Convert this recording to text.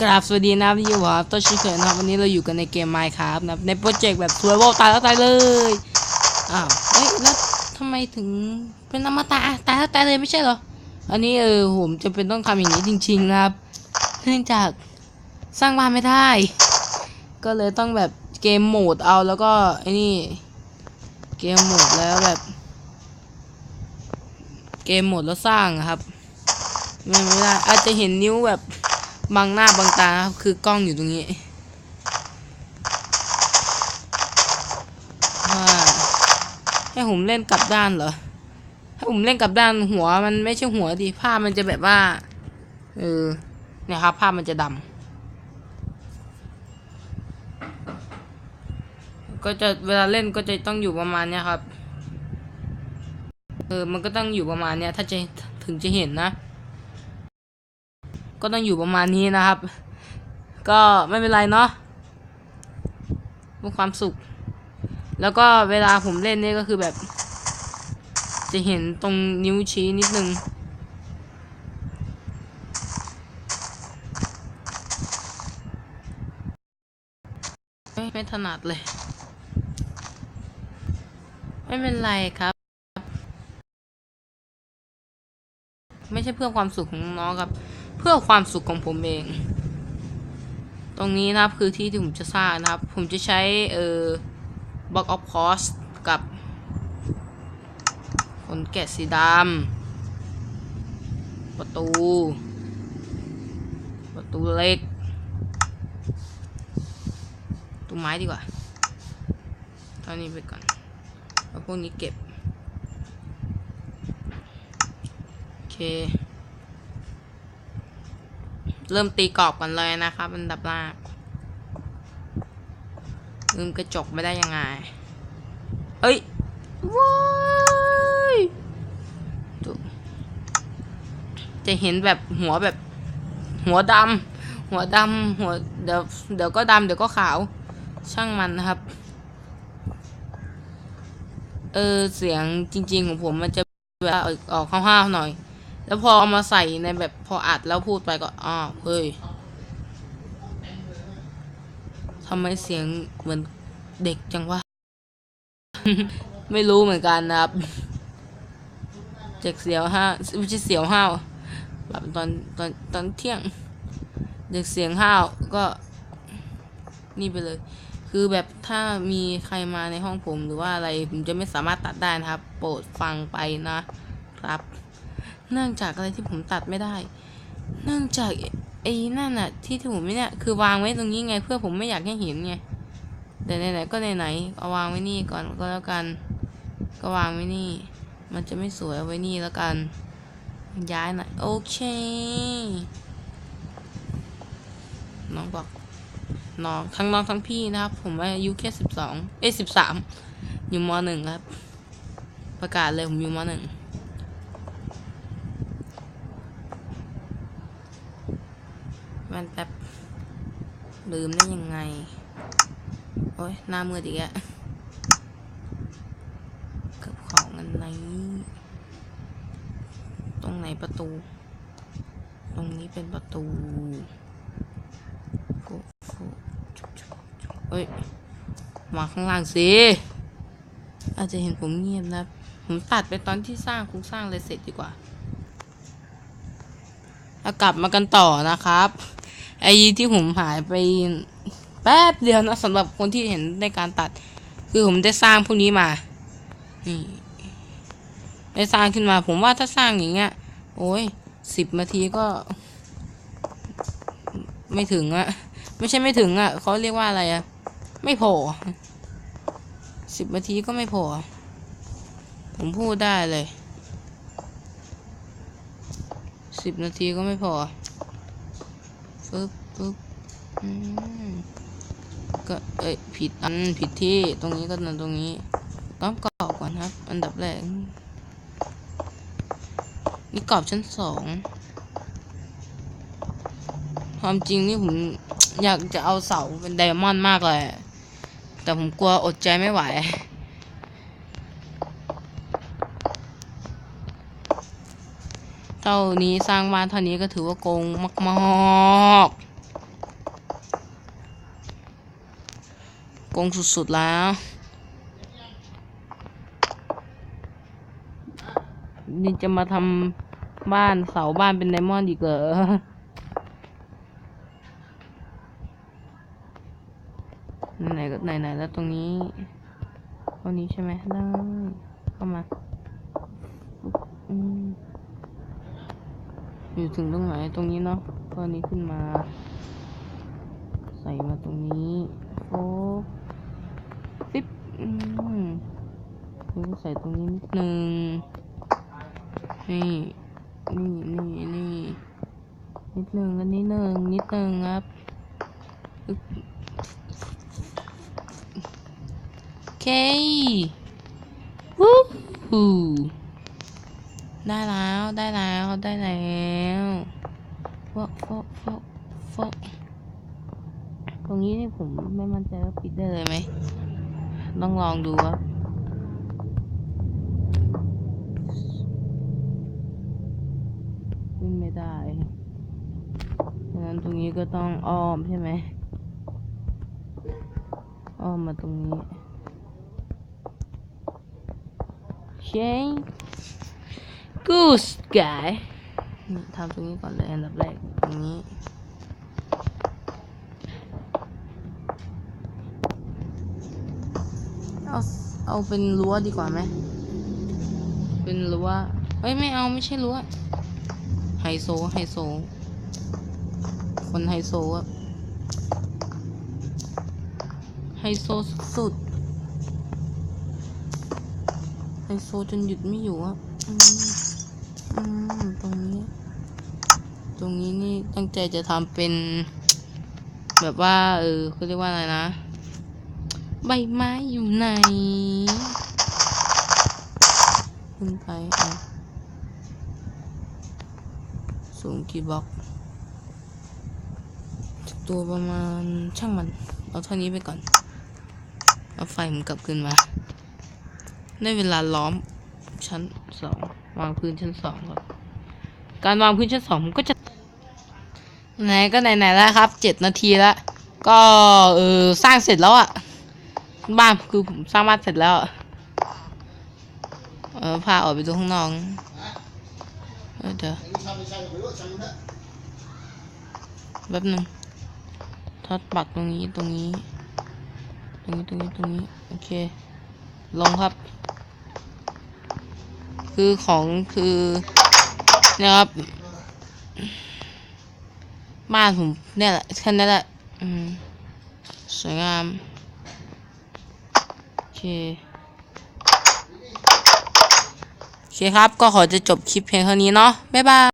กราบสวัสดีนะครับที่อยู่กับต้นชิเคนนะครับวันนี้เราอยู่กันในเกม Minecraft นะในโปรเจกต์แบบ Survival ตายแล้วตายเลยอ้าวเฮ้ยแล้วทำไมถึงเป็นอมตะตายแล้วตายเลยไม่ใช่เหรออันนี้เออผมจะเป็นต้องทำอย่างนี้จริง ๆนะครับเนื่องจากสร้างบ้านไม่ได้ ก็เลยต้องแบบเกมโหมดเอาแล้วก็ไอ้นี่เกมโหมดแล้วแบบ เกมโหมดแล้วสร้างครับไม่ไม่ได้อาจจะเห็นนิ้วแบบ บังหน้าบังตาครับคือกล้องอยู่ตรงนี้ว่าให้ผมเล่นกลับด้านเหรอ ถ้าผมเล่นกลับด้านหัวมันไม่ใช่หัวดิภาพมันจะแบบว่า เออ เนี่ยครับ ภาพมันจะดำ ก็จะเวลาเล่นก็จะต้องอยู่ประมาณเนี้ยครับ เออ มันก็ต้องอยู่ประมาณเนี้ยถ้าจะถึงจะเห็นนะ ก็ต้องอยู่ประมาณนี้นะครับ ก็ไม่เป็นไรเนาะมีความสุข แล้วก็เวลาผมเล่นเนี่ก็คือแบบ จะเห็นตรงนิ้วชี้นิดนึงไม่ไม่ถนัดเลย ไม่เป็นไรครับ ไม่ใช่เพื่อความสุขของน้องครับ พื่อความสุขของผมเอง ตรงนี้นะครับคือที่ที่ผมจะสร้างนะครับ ผมจะใช้เอ่อ block of cost กับขนแกะสีดำประตู ประตูเล็กตูไม้ดีกว่าเท่านี้ไปก่อนแล้วพวกนี้เก็บ โอเค เริ่มตีกรอบกันเลยนะครับอันดับแรกลืมกระจกไม่ได้ยังไง เอ้ยว้ายจะเห็นแบบหัวแบบ หัวดำหัวดำหัวเดี๋ยวเดี๋ยวก็ดำเดี๋ยวก็ขาว ช่างมันนะครับ เออเสียงจริง ๆ ของผมมันจะแบบออกออกห้าวๆหน่อย แล้วพอเอามาใส่ในแบบพออัดแล้วพูดไปก็อ้าวเฮ้ยทำไมเสียงเหมือนเด็กจังวะ ไม่รู้เหมือนกันนะครับ เจ็กเสียวห้าไม่ใช่เสียวห้าวแบบตอนตอนตอนเที่ยง เด็กเสียงห้าวก็ นี่ไปเลย คือแบบถ้ามีใครมาในห้องผมหรือว่าอะไร ผมจะไม่สามารถตัดได้นะครับ โปรดฟังไปนะครับ เนื่องจากอะไรที่ผมตัดไม่ได้ เนื่องจากไอ้นั่นน่ะ ที่ที่ผมไม่เนี่ยคือวางไว้ตรงนี้ไง เพื่อผมไม่อยากให้เห็นไงแต่ไหนๆก็ไหนๆเอาวางไว้นี่ก่อนก็แล้วกัน ก็วางไว้นี่ มันจะไม่สวยเอาไว้นี่แล้วกัน ย้ายหน่อยโอเค น้องบอกน้องทั้งน้องทั้งพี่นะครับ ผมอายุแค่สิบสองเอ้สิบสามอยู่มหนึ่งครับ ประกาศเลยผมอยู่มหนึ่ง มันแป๊บลืมได้ยังไง โอ้ยหน้ามืดอีกอะเกับของอันไหนตรงไหนประตู ตรงนี้เป็นประตูฟุฟุจุ๊บจุ๊บจุ๊บเฮ้ย มาข้างล่างสิ อาจจะเห็นผมเงียบนะ ผมตัดไปตอนที่สร้างครงสร้างเลยเสร็จดีกว่า แล้วกลับมากันต่อนะครับ ไอ้ที่ผมหายไปแป๊บเดียวนะสำหรับคนที่เห็นในการตัด คือผมได้สร้างพวกนี้มานี่ได้สร้างขึ้นมาผมว่าถ้าสร้างอย่างเงี้ย โอ้ยสิบนาทีก็ ไม่ถึงอะไม่ใช่ไม่ถึงอะเขาเรียกว่าอะไรอะไม่พอสิบนาทีก็ไม่พอผมพูดได้เลยสิบนาทีก็ไม่พอ ฟึบฟึบอืมก็เอ้ยผิดอันผิดที่ตรงนี้ก็นั่นตรงนี้ต้องกรอบก่อนครับ อันดับแรกนี่กรอบชั้นสองความจริงนี่ผมอยากจะเอาเสาเป็นไดมอนด์มากเลย แต่ผมกลัวอดใจไม่ไหว เจ้านี้สร้างบ้านเท่านี้ก็ถือว่าโกงมากๆโกงสุดๆแล้ว นี่จะมาทำบ้านเสาบ้านเป็นไดมอนด์อีกเหรอไหนก็ไหนไแล้วตรงนี้ตรงนี้ใช่ไหมได้เข้ามาอืม อยู่ถึงตรงไหนตรงนี้เนาะก็อันนี้ขึ้นมา ใส่มาตรงนี้โอ้ปิ๊บอืมนี่ก็ใส่ตรงนี้นิดนึงนี่นี่นี่นี่นิดนึงอันนี้หนึ่งนิดนึงครับอึ๊บโอเควู้ฮู้ ได้แล้วได้แล้วได้แล้วฟอกฟอกฟอกฟอกตรงนี้นี่ผมไม่มั่นใจว่าปิดได้เลยไหมต้องลองดูครับขึ้นไม่ได้ดังนั้นตรงนี้ก็ต้องอ้อมใช่ไหมอ้อมมาตรงนี้เชง Goose guy ทำตรงนี้ก่อนเลยอันดับแรกตรงนี้เอาเอาเป็นรั้วดีกว่าไหมเป็นรั้วเอ้ยไม่เอาไม่ใช่รั้วไฮโซไฮโซ คนไฮโซอะไฮโซสุดไฮโซจนหยุดไม่อยู่อะอืมอืมตรงนี้ ต รงนี้นี่ตั้งใจจะทำเป็น แบบว่า เออเขาเรียกว่าอะไรนะ ใบไม้อยู่ไหนขึ้นไปอะสูงกี่บล็อกตัวประมาณช่างมัน เอาเท่านี้ไปก่อน เอาไฟมันกลับขึ้นมา ได้เวลาล้อมชั้นสองวางพื้นชั้นสองก่อนการวางพื้นชั้นสองมันก็จะ ไหนก็ไหนๆแล้วครับเจ็ดนาทีแล้วก็เออสร้างเสร็จแล้วอะบ้านคือผมสร้างบ้านเสร็จแล้ว เออพาออกไปดูข้างนอกเออเดี๋ยวแป๊บนึงทอดปักตรงนี้ตรงนี้ ตรงนี้ตรงนี้ตรงนี้โอเค ลงครับ คือของคือนี่ยครับ บ้านผมเนี่ยแหละแค่นั้นแหละอืมสวยงามโอเคโอเคครับ ก็ขอจะจบคลิปเพียงเท่านี้เนาะบ๊ายบาย